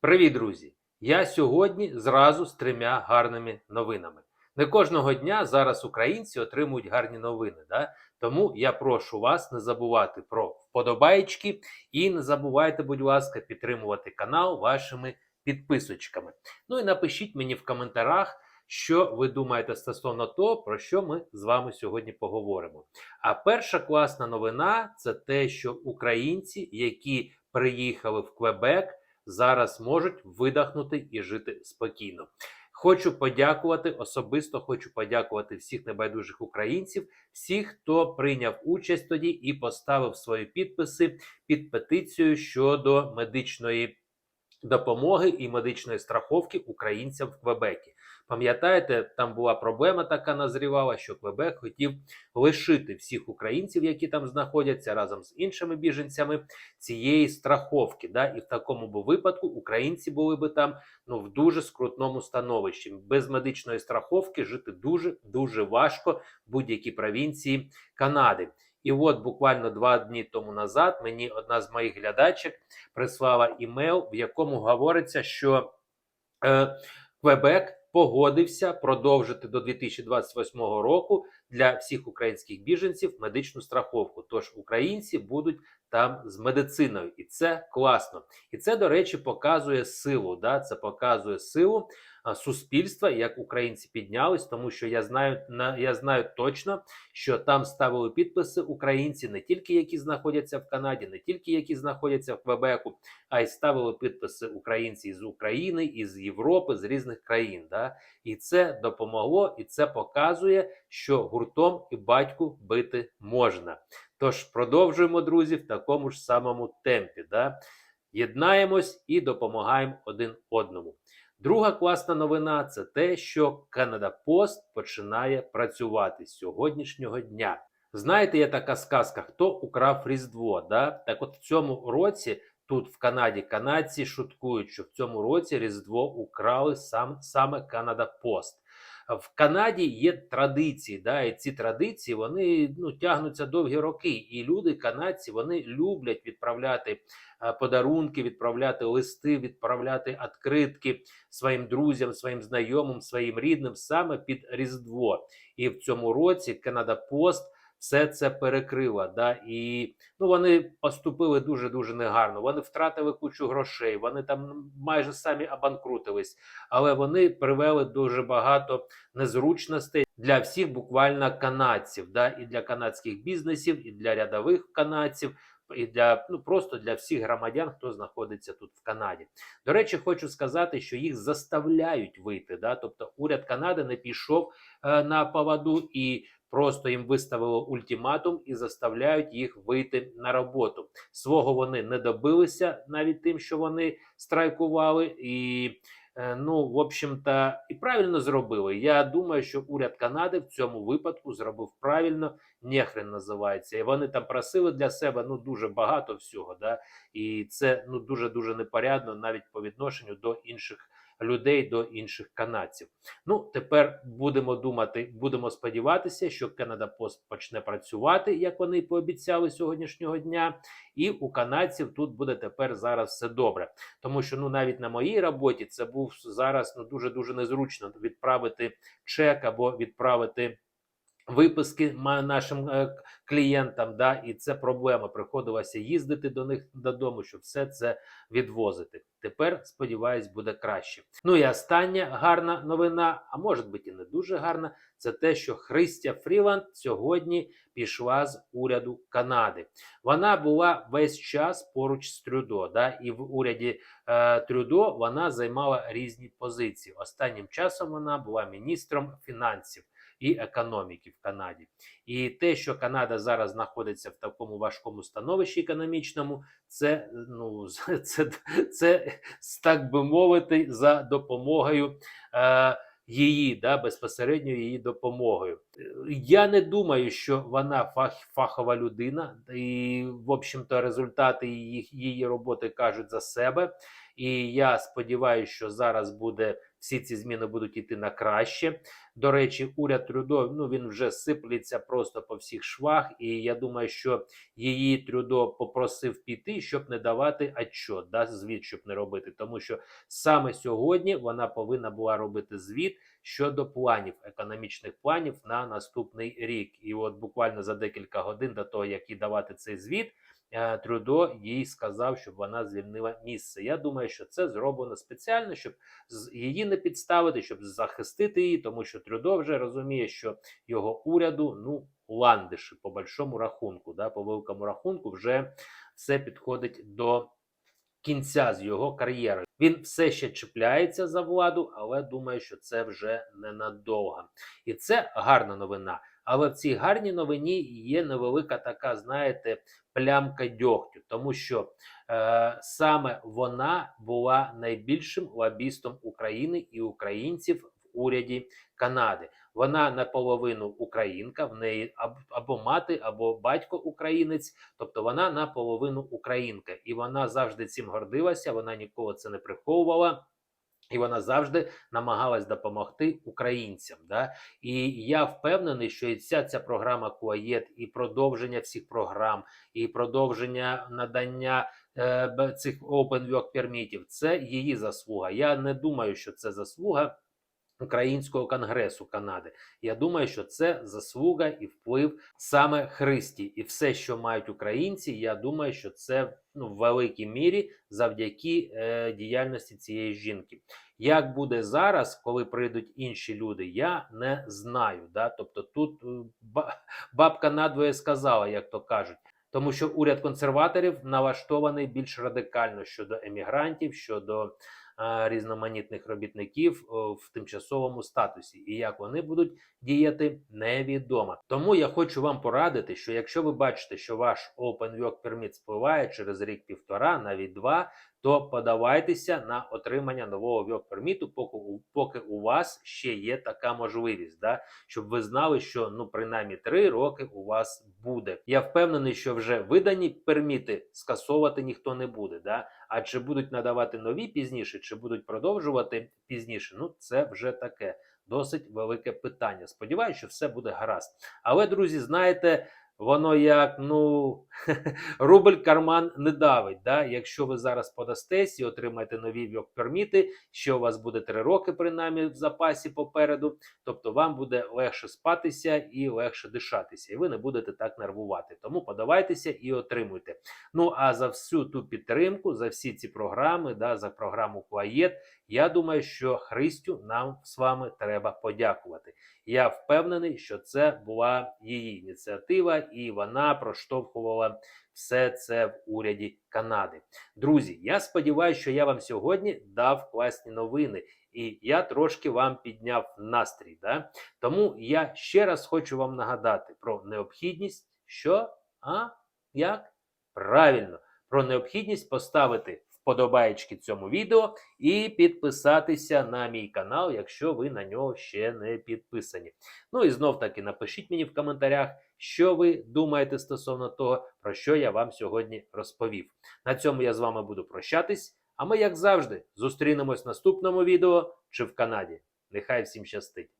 Привіт, друзі! Я сьогодні зразу з трьома гарними новинами. Не кожного дня зараз українці отримують гарні новини. Да? Тому я прошу вас не забувати про вподобаєчки і не забувайте, будь ласка, підтримувати канал вашими підписочками. Ну і напишіть мені в коментарях, що ви думаєте стосовно того, про що ми з вами сьогодні поговоримо. А перша класна новина це те, що українці, які приїхали в Квебек, зараз можуть видихнути і жити спокійно. Хочу подякувати особисто. Хочу подякувати всіх небайдужих українців, всіх, хто прийняв участь тоді і поставив свої підписи під петицією щодо медичної допомоги і медичної страховки українцям в Квебекі. Пам'ятаєте, там була проблема така назрівала, що Квебек хотів лишити всіх українців, які там знаходяться разом з іншими біженцями, цієї страховки. Да? І в такому би випадку українці були би там ну в дуже скрутному становищі. Без медичної страховки жити дуже дуже важко в будь-якій провінції Канади. І от буквально два дні тому назад мені одна з моїх глядачок прислала імейл, в якому говориться, що е, Квебек погодився продовжити до 2028 року для всіх українських біженців медичну страховку. Тож українці будуть там з медициною, і це класно. І це, до речі, показує силу. Да? Це показує силу суспільства, як українці піднялись, тому що я знаю на я знаю точно, що там ставили підписи українці, не тільки які знаходяться в Канаді, не тільки які знаходяться в Квебеку, а й ставили підписи українці з України, із Європи, з різних країн. Да? І це допомогло, і це показує, що гуртом і батьку бити можна. Тож продовжуємо, друзі, в такому ж самому темпі. Да? Єднаємось і допомагаємо один одному. Друга класна новина це те, що Canada Post починає працювати з сьогоднішнього дня. Знаєте, є така сказка: хто украв Різдво? Да? Так от в цьому році. Тут в Канаді канадці шуткують, що в цьому році Різдво украли сам саме Canada Post. В Канаді є традиції, да, і ці традиції вони ну, тягнуться довгі роки. І люди, канадці, вони люблять відправляти е, подарунки, відправляти листи, відправляти відкритки своїм друзям, своїм знайомим, своїм рідним саме під Різдво. І в цьому році Канада Post все це перекрила. Да? І ну, вони поступили дуже дуже негарно. Вони втратили кучу грошей, вони там майже самі обанкрутились, але вони привели дуже багато незручностей для всіх, буквально канадців, да? і для канадських бізнесів, і для рядових канадців. І для ну просто для всіх громадян, хто знаходиться тут в Канаді. До речі, хочу сказати, що їх заставляють вийти. Да? Тобто уряд Канади не пішов е, на поводу і просто їм виставили ультиматум і заставляють їх вийти на роботу. Свого вони не добилися навіть тим, що вони страйкували, і е, ну, в общем-то, і правильно зробили. Я думаю, що уряд Канади в цьому випадку зробив правильно, нехрен називається. І вони там просили для себе ну дуже багато всього. Да? І це ну дуже дуже непорядно навіть по відношенню до інших людей до інших канадців. Ну, тепер будемо думати, будемо сподіватися, що Канада Пост почне працювати, як вони пообіцяли сьогоднішнього дня, і у канадців тут буде тепер зараз все добре. Тому що ну навіть на моїй роботі це був зараз ну дуже дуже незручно відправити чек або відправити. Виписки нашим е, клієнтам, да, і це проблема. Приходилося їздити до них додому, щоб все це відвозити. Тепер, сподіваюсь, буде краще. Ну і остання гарна новина, а може бути і не дуже гарна, це те, що Христя Фріланд сьогодні пішла з уряду Канади. Вона була весь час поруч з Трюдо. Да, І в уряді е, Трюдо вона займала різні позиції. Останнім часом вона була міністром фінансів і економіки в Канаді. І те, що Канада зараз знаходиться в такому важкому становищі економічному, це ну це, це так би мовити, за допомогою. Е, Її да безпосередньо її допомогою. Я не думаю, що вона фах, фахова людина, і в общем-то результати її, її роботи кажуть за себе. І я сподіваюся, що зараз буде всі ці зміни будуть йти на краще. До речі, уряд Трюдо ну він вже сиплеться просто по всіх швах, і я думаю, що її Трюдо попросив піти, щоб не давати отчет, да, звіт, щоб не робити. Тому що саме сьогодні вона повинна була робити звіт щодо планів, економічних планів на наступний рік. І от буквально за декілька годин до того, як їй давати цей звіт. Е, Трюдо їй сказав, щоб вона звільнила місце. Я думаю, що це зроблено спеціально, щоб її не підставити, щоб захистити її, тому що Трюдо вже розуміє, що його уряду ну ландиші по большому рахунку, да, по великому рахунку, вже все підходить до кінця з його кар'єри. Він все ще чіпляється за владу, але думаю, що це вже ненадовго. І це гарна новина. Але в цій гарній новині є невелика така, знаєте, плямка дьогтю, тому що е, саме вона була найбільшим лобістом України і українців в уряді Канади. Вона наполовину українка, в неї або мати, або батько українець, тобто вона наполовину українка, і вона завжди цим гордилася. Вона ніколи це не приховувала. І вона завжди намагалась допомогти українцям. Да? І я впевнений, що і ця ця програма Куаєт, і продовження всіх програм, і продовження надання е, цих Open Work пермітів це її заслуга. Я не думаю, що це заслуга. Українського конгресу Канади. Я думаю, що це заслуга і вплив саме Христі, і все, що мають українці. Я думаю, що це ну, в великій мірі завдяки е, діяльності цієї жінки. Як буде зараз, коли прийдуть інші люди, я не знаю. Да? Тобто тут е, бабка надвоє сказала, як то кажуть. Тому що уряд консерваторів налаштований більш радикально щодо емігрантів, щодо різноманітних робітників в тимчасовому статусі, і як вони будуть діяти, невідомо. Тому я хочу вам порадити, що якщо ви бачите, що ваш Open Work Permit спливає через рік-півтора, навіть два, то подавайтеся на отримання нового work перміту, поки поки у вас ще є така можливість, да? щоб ви знали, що ну принаймні три роки у вас буде. Я впевнений, що вже видані перміти скасовувати ніхто не буде. Да? А чи будуть надавати нові пізніше, чи будуть продовжувати пізніше? Ну це вже таке досить велике питання. Сподіваюся, що все буде гаразд. Але, друзі, знаєте, воно як ну рубль карман не давить. Да? Якщо ви зараз подастесь і отримаєте нові перміти, що у вас буде три роки, принаймні в запасі попереду, тобто вам буде легше спатися і легше дишатися, і ви не будете так нервувати. Тому подавайтеся і отримуйте. Ну а за всю ту підтримку, за всі ці програми, да, за програму Куаєт, я думаю, що Христю нам з вами треба подякувати. Я впевнений, що це була її ініціатива, і вона проштовхувала все це в уряді Канади. Друзі, я сподіваюся, що я вам сьогодні дав класні новини, і я трошки вам підняв настрій. Да? Тому я ще раз хочу вам нагадати про необхідність, що а як правильно про необхідність поставити вподобаєчки цьому відео і підписатися на мій канал, якщо ви на нього ще не підписані. Ну і знов таки напишіть мені в коментарях, що ви думаєте стосовно того, про що я вам сьогодні розповів. На цьому я з вами буду прощатись. А ми, як завжди, зустрінемось в наступному відео чи в Канаді. Нехай всім щастить!